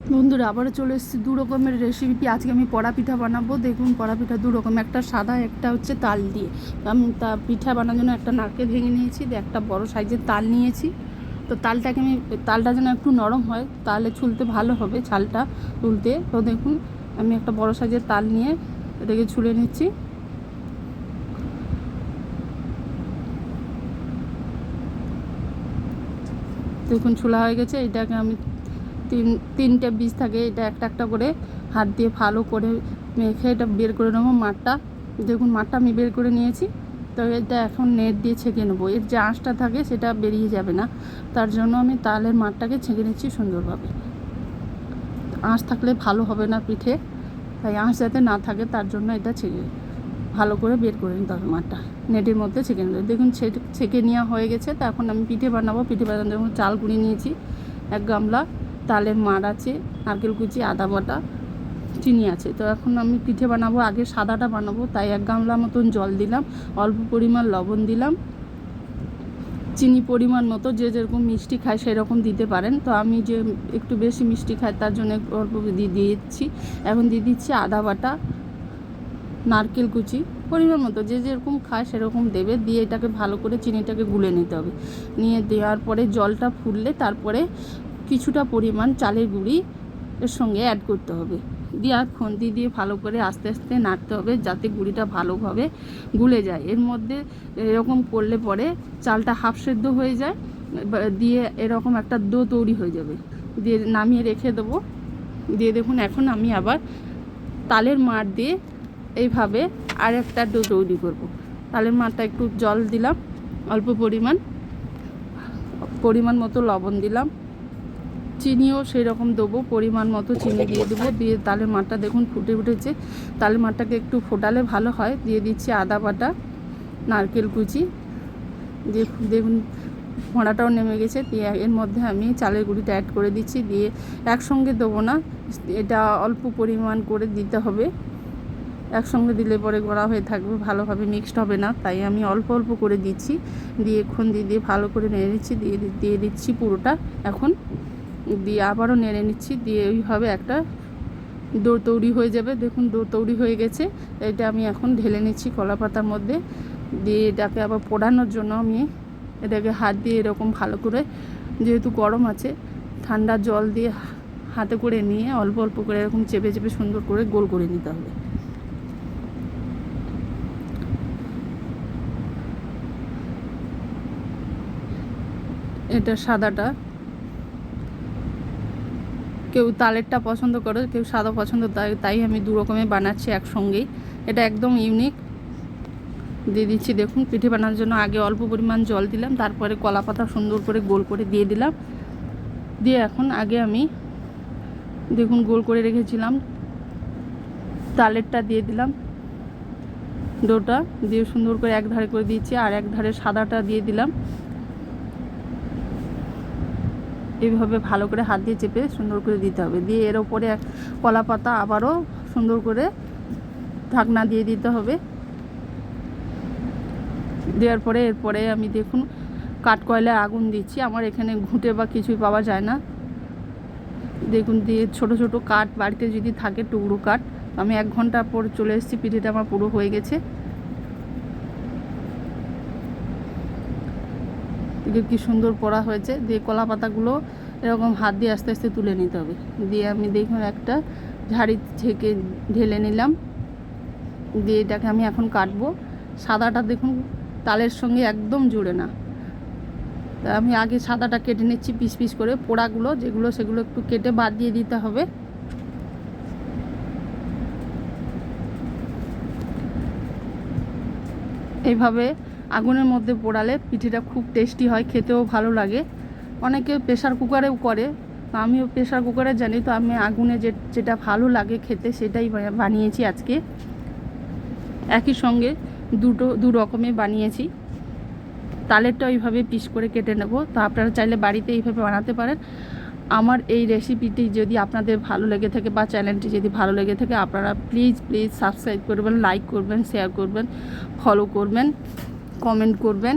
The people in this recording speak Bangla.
বন্ধুরা, আবারও চলে এসেছি দু রকমের রেসিপি আজকে আমি পড়া পিঠা বানাবো। দেখুন, পড়া পিঠা দু রকম একটা সাদা, একটা হচ্ছে তাল দিয়ে। আমি তা পিঠা বানানোর জন্য একটা নারকেল ভেঙে নিয়েছি একটা বড় সাইজের তাল নিয়েছি। তো তালটাকে আমি, তালটা যেন একটু নরম হয়, তাহলে ছুলতে ভালো হবে ছালটা তুলতে। তো দেখুন, আমি একটা বড় সাইজের তাল নিয়ে এটাকে ছুলে নিচ্ছি। দেখুন, ছোলা হয়ে গেছে। এটাকে আমি তিন, তিনটে বীজ থাকে, এটা একটা একটা করে হাত দিয়ে ভালো করে মেখে এটা বের করে নেব মাঠটা। দেখুন, মাঠটা আমি বের করে নিয়েছি। তো এটা এখন নেট দিয়ে ছেঁকে নেব। এর যে আঁশটা থাকে, সেটা বেরিয়ে যাবে না। তার জন্য আমি তালের মাঠটাকে ছেঁকে নিচ্ছি সুন্দরভাবে। আঁশ থাকলে ভালো হবে না পিঠে। তাই আঁশ যাতে না থাকে, তার জন্য এটা ছেঁকে, ভালো করে বের করে নিতে হবে মাঠটা। নেটের মধ্যে ছেঁকে নিতে। দেখুন ছেঁকে নেওয়া হয়ে গেছে। তো এখন আমি পিঠে বানাবো। পিঠে বানানোর জন্য চাল গুঁড়ি নিয়েছি, এক গামলা। তালের মাড় আছে, নারকেল কুচি, আদা বাটা, চিনি আছে। তো এখন আমি পিঠে বানাবো, আগে সাদাটা বানাবো, তাই এক গামলা মতন জল দিলাম, অল্প পরিমাণ লবণ দিলাম। চিনি পরিমাণ মতো, যে যেরকম মিষ্টি খায় সেরকম দিতে পারেন। তো আমি যে একটু বেশি মিষ্টি খাই তার জন্য অল্প দিয়ে দিয়েছি এখন দিয়ে দিচ্ছি আদা বাটা, নারকেল কুচি, পরিমাণ মতো, যে যেরকম খায় সেরকম দেবে। দিয়ে এটাকে ভালো করে চিনিটাকে গুলে নিতে হবে। নিয়ে দেওয়ার পরে জলটা ফুললে, তারপরে কিছুটা পরিমাণ চালের গুঁড়ি এর সঙ্গে অ্যাড করতে হবে। দিয়ে আর খুন্তি দিয়ে ভালো করে আস্তে আস্তে নাড়তে হবে যাতে গুঁড়িটা ভালোভাবে গুলে যায়। এর মধ্যে এরকম করলে পরে চালটা হাফ সেদ্ধ হয়ে যায় দিয়ে এরকম একটা দো তৈরি হয়ে যাবে। দিয়ে নামিয়ে রেখে দেবো। দিয়ে দেখুন, এখন আমি আবার তালের মাড় দিয়ে এইভাবে আর একটা ডো তৈরি করব। তালের মাড়টা একটু জল দিলাম, অল্প পরিমাণ পরিমাণ মতো লবণ দিলাম। চিনিও সেই রকম দেবো, পরিমাণ মতো চিনি দিয়ে দেবো। দিয়ে তালের মাঠটা দেখুন ফুটে উঠেছে। তালের মাঠটাকে একটু ফোটালে ভালো হয়। দিয়ে দিচ্ছি আদা বাটা, নারকেল কুচি। দিয়ে দেখুন ফোঁড়াটাও নেমে গেছে। দিয়ে এর মধ্যে আমি চালের গুঁড়িটা অ্যাড করে দিচ্ছি। দিয়ে একসঙ্গে দেবো না। এটা অল্প পরিমাণ করে দিতে হবে। একসঙ্গে দিলে পরে গড়া হয়ে থাকবে, ভালোভাবে মিক্সড হবে না। তাই আমি অল্প অল্প করে দিচ্ছি। দিয়ে খুন্দি দিয়ে দিয়ে ভালো করে নেড়ে নিচ্ছি। দিয়ে দিয়ে দিচ্ছি পুরোটা। এখন দিয়ে আবারও নেড়ে নিচ্ছি, দিয়ে ওইভাবে একটা দৌড় তৈরি হয়ে যাবে। দেখুন দৌড় তৈরি হয়ে গেছে। এটা আমি এখন ঢেলে নিচ্ছি কলা পাতার মধ্যে। দিয়ে এটাকে আবার পোড়ানোর জন্য আমি এটাকে হাত দিয়ে এরকম ভালো করে, যেহেতু গরম আছে, ঠান্ডা জল দিয়ে হাতে করে নিয়ে অল্প অল্প করে এরকম চেপে চেপে সুন্দর করে গোল করে নিতে হবে। এটা সাদাটা কেউ তালেরটা পছন্দ করে, কেউ সাদা পছন্দ, তাই তাই আমি দু রকমের বানাচ্ছি একসঙ্গেই। এটা একদম ইউনিক দিয়ে দিচ্ছি, দেখুন, পিঠে বানানোর জন্য আগে অল্প পরিমাণ জল দিলাম, তারপরে কলা পাতা সুন্দর করে গোল করে দিয়ে দিলাম। দিয়ে এখন আগে আমি, দেখুন, গোল করে রেখেছিলাম। তালেরটা দিয়ে দিলাম। ডোটা দিয়ে সুন্দর করে এক ধারে করে দিয়েছি, আর এক ধারে সাদাটা দিয়ে দিলাম। এইভাবে ভালো করে হাত দিয়ে চেপে সুন্দর করে দিতে হবে। দিয়ে এর ওপরে কলা পাতা আবারও সুন্দর করে ঢাকনা দিয়ে দিতে হবে। দেওয়ার পরে এরপরে আমি দেখুন কাঠ কয়লায় আগুন দিচ্ছি। আমার এখানে ঘুঁটে বা কিছুই পাওয়া যায় না। দেখুন দিয়ে ছোট ছোট কাঠ বাড়িতে যদি থাকে টুকরো কাঠ, আমি এক ঘণ্টা পর চলে এসেছি, পিঠেটা আমার পুরো হয়ে গেছে। দিকে কি সুন্দর পড়া হয়েছে। দিয়ে কলা পাতাগুলো এরকম হাত দিয়ে আস্তে আস্তে তুলে নিতে হবে। দিয়ে আমি দেখুন একটা ঝাড়ি থেকে ঢেলে নিলাম। দিয়ে এটাকে আমি এখন কাটবো। সাদাটা দেখুন তালের সঙ্গে একদম জুড়ে না। তা আমি আগে সাদাটা কেটে নিচ্ছি পিস পিস করে। পোড়াগুলো যেগুলো সেগুলো একটু কেটে বাদ দিয়ে দিতে হবে। এইভাবে আগুনের মধ্যে পোড়ালে পিঠেটা খুব টেস্টি হয়, খেতেও ভালো লাগে। অনেকে প্রেশার কুকারেও করে। আমিও প্রেশার কুকারে জানি, তো আমি আগুনে যে, যেটা ভালো লাগে খেতে সেটাই বানিয়েছি আজকে। একই সঙ্গে দুটো, দু রকমের বানিয়েছি। তালেরটা ওইভাবে পিস করে কেটে নেব। তো আপনারা চাইলে বাড়িতে এইভাবে বানাতে পারেন। আমার এই রেসিপিটি যদি আপনাদের ভালো লেগে থাকে বা চ্যানেলটি যদি ভালো লেগে থাকে, আপনারা প্লিজ প্লিজ সাবস্ক্রাইব করবেন লাইক করবেন শেয়ার করবেন ফলো করবেন। কমেন্ট করবেন।